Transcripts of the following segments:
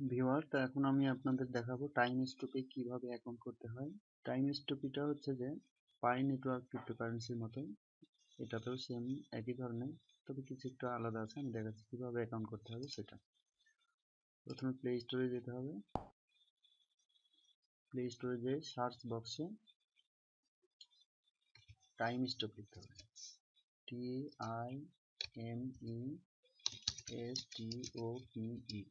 Viewer তা এখন আমি আপনাদের দেখাবো টাইম স্টপে কীভাবে অ্যাকাউন্ট করতে হয়। টাইম স্টপিটা হচ্ছে যে পাই নেটওয়ার্ক ক্রিপ্টোকারেন্সির মতোই এটাতেও সেম একই ধরনের, তবে কিছু একটু আলাদা আছে, আমি দেখাচ্ছি কীভাবে অ্যাকাউন্ট করতে হবে সেটা। প্রথমে প্লে স্টোরে যেতে হবে। প্লে স্টোরে যেয়ে সার্চ বক্সে টাইম স্টপ লিখতে হবে। T I M E S T O P E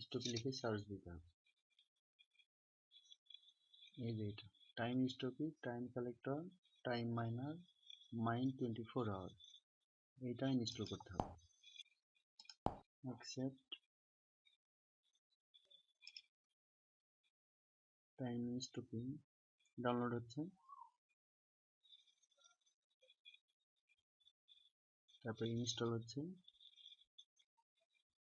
stop লিখে সার্চ দিতে হবে। এই যে এটা time স্টপি time collector time miner mine twenty four hour এইটা ইনস্টল করতে হবে। অ্যাকসেপ্ট টাইম স্টপিং ডাউনলোড হচ্ছে। তারপরে ইনস্টল হচ্ছে।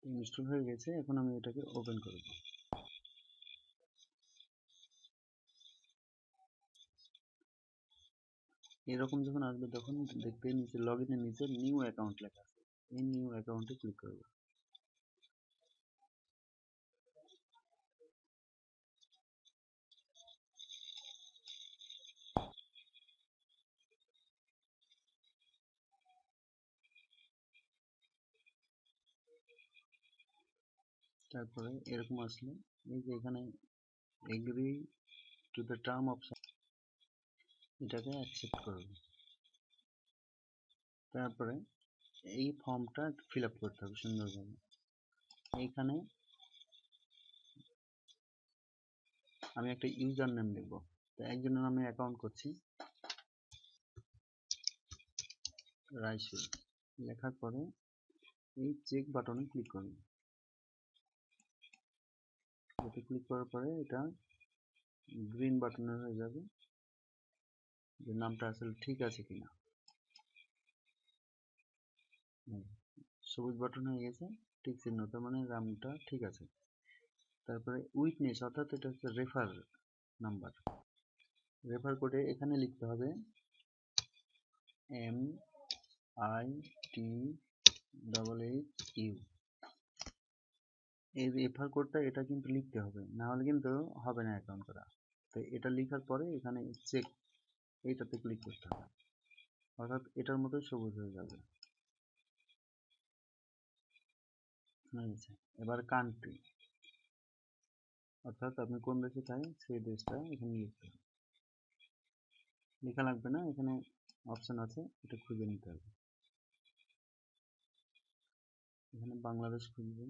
ইনস্টল হয়ে গেছে, এখন আমি এটাকে ওপেন করব এরকম যখন আসবে তখন দেখবে নিচে লগ ইনের নিচে নিউ অ্যাকাউন্ট লেখা আছে। এই নিউ অ্যাকাউন্টে ক্লিক করব তারপরে এরকম আসলে। এই যে এখানে agree to the term option এটাকে অ্যাকসেপ্ট করবে। তারপরে এই ফর্মটা ফিল আপ করতে হবে সুন্দরভাবে। এইখানে আমি একটা ইউজার নেম দেবো তো একজনের নামে অ্যাকাউন্ট করছি। রাইসুল। লেখার পরে এই চেক বাটনে ক্লিক করুন এতে ক্লিক করার পরে এটা গ্রিন বাটনের হয়ে যাবে। যে নামটা আসলে ঠিক আছে কিনা। সবুজ বাটন হয়ে গেছে, ঠিক চিহ্ন, তার মানে নামটা ঠিক আছে। তারপরে উইটনেস অর্থাৎ এটা হচ্ছে রেফার নাম্বার রেফার কোডে এখানে লিখতে হবে M I T double H U এই রেফার কোডটা এটা কিন্তু লিখতে হবে। না হলে কিন্তু হবে না অ্যাকাউন্ট করা তো এটা লেখার পরে এখানে চেক এইটাতে ক্লিক করতে হবে। অর্থাৎ এটার মতোই সবুজ হয়ে যাবে। এবার কান্ট্রি অর্থাৎ আপনি কোন দেশে চাই, সেই দেশটা এখানে লিখতে হবে। লেখা লাগবে না, এখানে অপশন আছে, এটা খুঁজে নিতে হবে। এখানে বাংলাদেশ খুঁজবে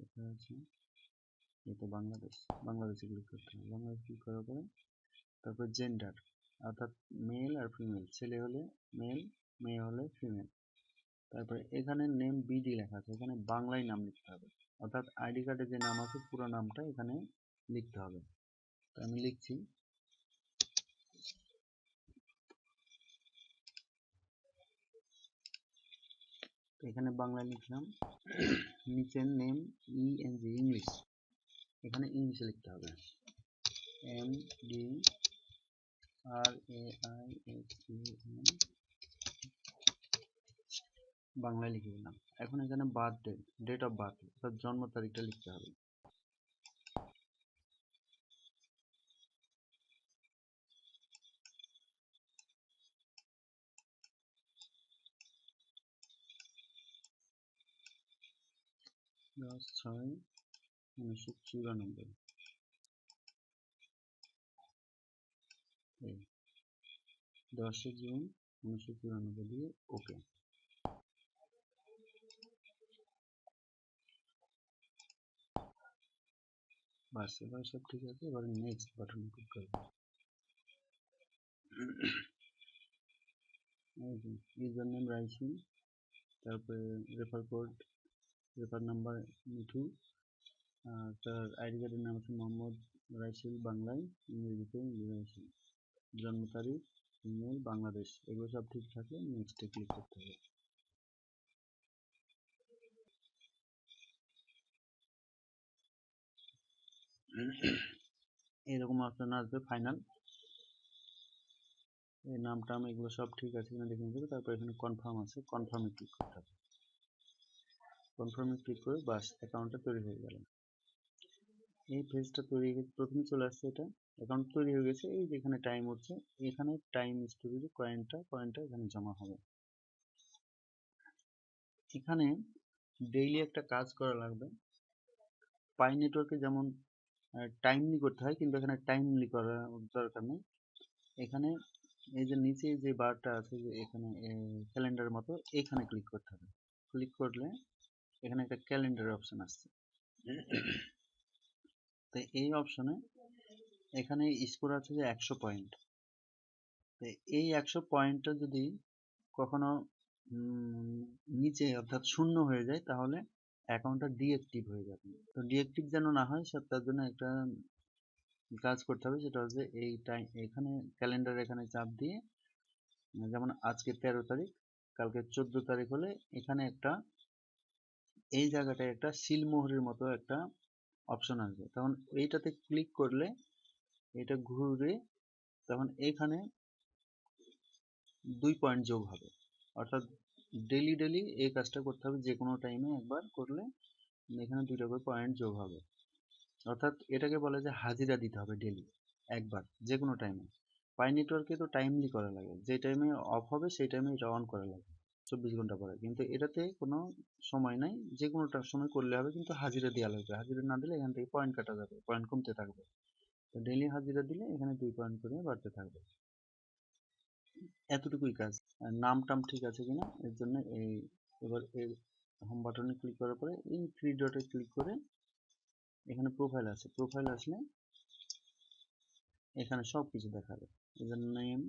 কোথায় আছে? এটা বাংলাদেশ। বাংলাদেশে ক্লিক করতে হবে। বাংলাদেশ ক্লিক করার পরে তারপর জেন্ডার অর্থাৎ মেল আর ফিমেল ছেলে হলে মেল মেয়ে হলে ফিমেল তারপরে এখানে নেম বিডি লেখা আছে। এখানে বাংলায় নাম লিখতে হবে। অর্থাৎ আইডি কার্ডে যে নাম আছে, পুরো নামটা এখানে লিখতে হবে। তো আমি লিখছি এখানে বাংলা লিখলাম, নিচের name E N G English এখানে ইংলিশে লিখতে হবে। M D R A I S E N বাংলায় লিখে দিলাম। এখন এখানে বার্থডে ডেট অফ বার্থ অর্থাৎ জন্ম তারিখটা লিখতে হবে। দশ ছয় উনিশশো চুরানব্বই। দশই জুন উনিশশো চুরানব্বই দিয়ে ওকে বাস এবার সব ঠিক আছে, এবার নেক্সট বাটনে ক্লিক করব। ইউজার নেম রাইসিং তারপরে refer code refer number Mithu তার আইডি কার্ডের নাম আছে মোহাম্মদ রাইসুল বাংলায় ইংরেজিতে রাইসুল জন্ম তারিখ, ইমেল, বাংলাদেশ। এগুলো সব ঠিক থাকলে নেক্সটে ক্লিক করতে হবে। এরকম অপশন আসবে ফাইনাল এই নাম টাম এগুলো সব ঠিক আছে কিনা দেখে নিতে হবে, তারপর এখানে কনফার্ম আছে কনফার্মে ক্লিক করতে হবে। কনফার্মে ক্লিক করে বাস অ্যাকাউন্টটা তৈরি হয়ে গেল। এই ফেজটা তৈরি হয়ে গেছে প্রথমে চলে আসছে এটা। অ্যাকাউন্ট তৈরি হয়ে গেছে, এই যেখানে টাইম হচ্ছে এখানে টাইম স্টোরেজে কয়েনটা কয়েনটা এখানে জমা হবে। এখানে ডেইলি একটা কাজ করা লাগবে। পাই নেটওয়ার্কে যেমন টাইমলি করতে হয়, কিন্তু এখানে টাইমলি করার দরকার নেই। এখানে এই যে নিচে যে বারটা আছে, যে এখানে ক্যালেন্ডার মতো, এখানে ক্লিক করতে হবে। ক্লিক করলে এখানে একটা ক্যালেন্ডার অপশন আসছে। তো এই অপশনে এখানে স্কোর আছে যে একশো পয়েন্ট তো এই একশো পয়েন্টটা যদি কখনো নিচে অর্থাৎ শূন্য হয়ে যায়, তাহলে অ্যাকাউন্টটা ডিএক্টিভ হয়ে যাবে। তো ডিএক্টিভ যেন না হয়, সে তার জন্য একটা কাজ করতে হবে, সেটা হচ্ছে এই টাইম এখানে ক্যালেন্ডার এখানে চাপ দিয়ে, যেমন আজকে তেরো তারিখ, কালকে চোদ্দ তারিখ হলে এখানে একটা এই জায়গাটায় একটা সিলমোহরের মতো একটা অপশন আসবে তখন এইটাতে ক্লিক করলে এটা ঘুরে তখন এখানে দুই পয়েন্ট যোগ হবে। অর্থাৎ ডেলি ডেলি এই কাজটা করতে হবে যে কোনো টাইমে একবার করলে এখানে দুইটা করে পয়েন্ট যোগ হবে। অর্থাৎ এটাকে বলে যে হাজিরা দিতে হবে ডেলি একবার যে কোনো টাইমে। পাই নেটওয়ার্কে তো টাইমলি করা লাগে, যে টাইমে অফ হবে সেই টাইমে এটা অন করা লাগে। চব্বিশ ঘণ্টা পরে। কিন্তু এটাতে কোনো সময় নাই যে কোনো সময় করলে হবে, কিন্তু হাজিরা দেওয়া লাগবে। হাজিরা না দিলে এখান থেকে পয়েন্ট কাটা যাবে পয়েন্ট কমতে থাকবে। তো ডেলি হাজিরা দিলে এখানে দুই পয়েন্ট করে বাড়তে থাকবে। এতটুকুই কাজ। নাম টাম ঠিক আছে কিনা, এর জন্য এই এবার এই হোম বাটনে ক্লিক করার পরে এই থ্রি ডটে ক্লিক করে এখানে প্রোফাইল আছে। প্রোফাইল আসলে এখানে সব কিছু দেখাবে। এদের নেম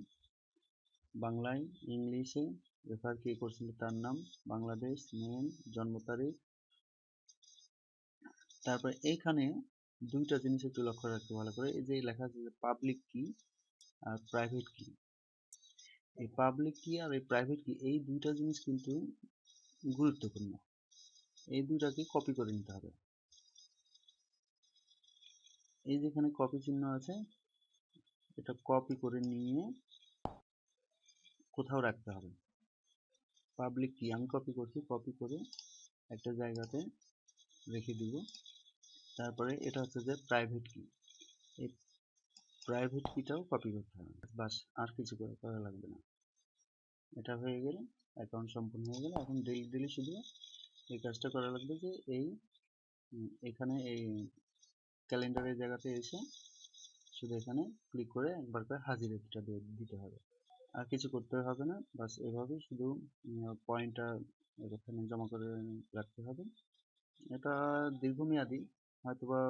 বাংলায়, ইংলিশে রেফার কে করছিল তার নাম বাংলাদেশ, নেম, জন্ম তারিখ। তারপরে এইখানে দুইটা জিনিস একটু লক্ষ্য রাখতে ভালো করে। এই যে লেখা আছে পাবলিক কি আর প্রাইভেট কি এই পাবলিক কি আর এই প্রাইভেট কি এই দুইটা জিনিস কিন্তু গুরুত্বপূর্ণ। এই দুইটাকে কপি করে নিতে হবে। এই যেখানে কপি চিহ্ন আছে, এটা কপি করে নিয়ে কোথাও রাখতে হবে। পাবলিক কি আমি কপি করছি কপি করে একটা জায়গাতে রেখে দিব। তারপরে এটা হচ্ছে যে প্রাইভেট কি এই প্রাইভেট কিটাও কপি করতে হবে। বাস, আর কিছু করে করা লাগবে না। এটা হয়ে গেলে অ্যাকাউন্ট সম্পূর্ণ হয়ে গেলে এখন ডেলি ডেলি শুধু এই কাজটা করা লাগবে যে এই এখানে এই ক্যালেন্ডারের জায়গাতে এসে শুধু এখানে ক্লিক করে একবার করে হাজিরাটা দিতে হবে। আর কিছু করতে হবে না। বাস এভাবে শুধু পয়েন্টটা এখানে জমা করে রাখতে হবে। এটা দীর্ঘমেয়াদী, হয়তোবা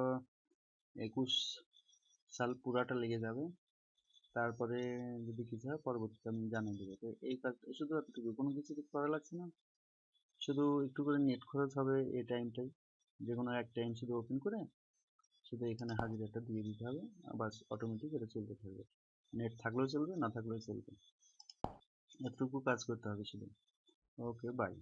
একুশ সাল পুরাটা লেগে যাবে। তারপরে যদি কিছু হয়, পরবর্তীতে আমি জানিয়ে দেবো। তো এই কাজ শুধু এতটুকু। কোনো কিছু করা লাগছে না। শুধু একটু করে নেট খরচ হবে এই টাইমটাই যে কোনো এক টাইম শুধু ওপেন করে, শুধু এখানে হাজিরাটা দিয়ে দিতে হবে। বাস অটোমেটিক এটা চলতে থাকবে। নেট থাকলেও চলবে না থাকলেও চলবে। এতটুকু কাজ করতে হবে শুধু। Okay bye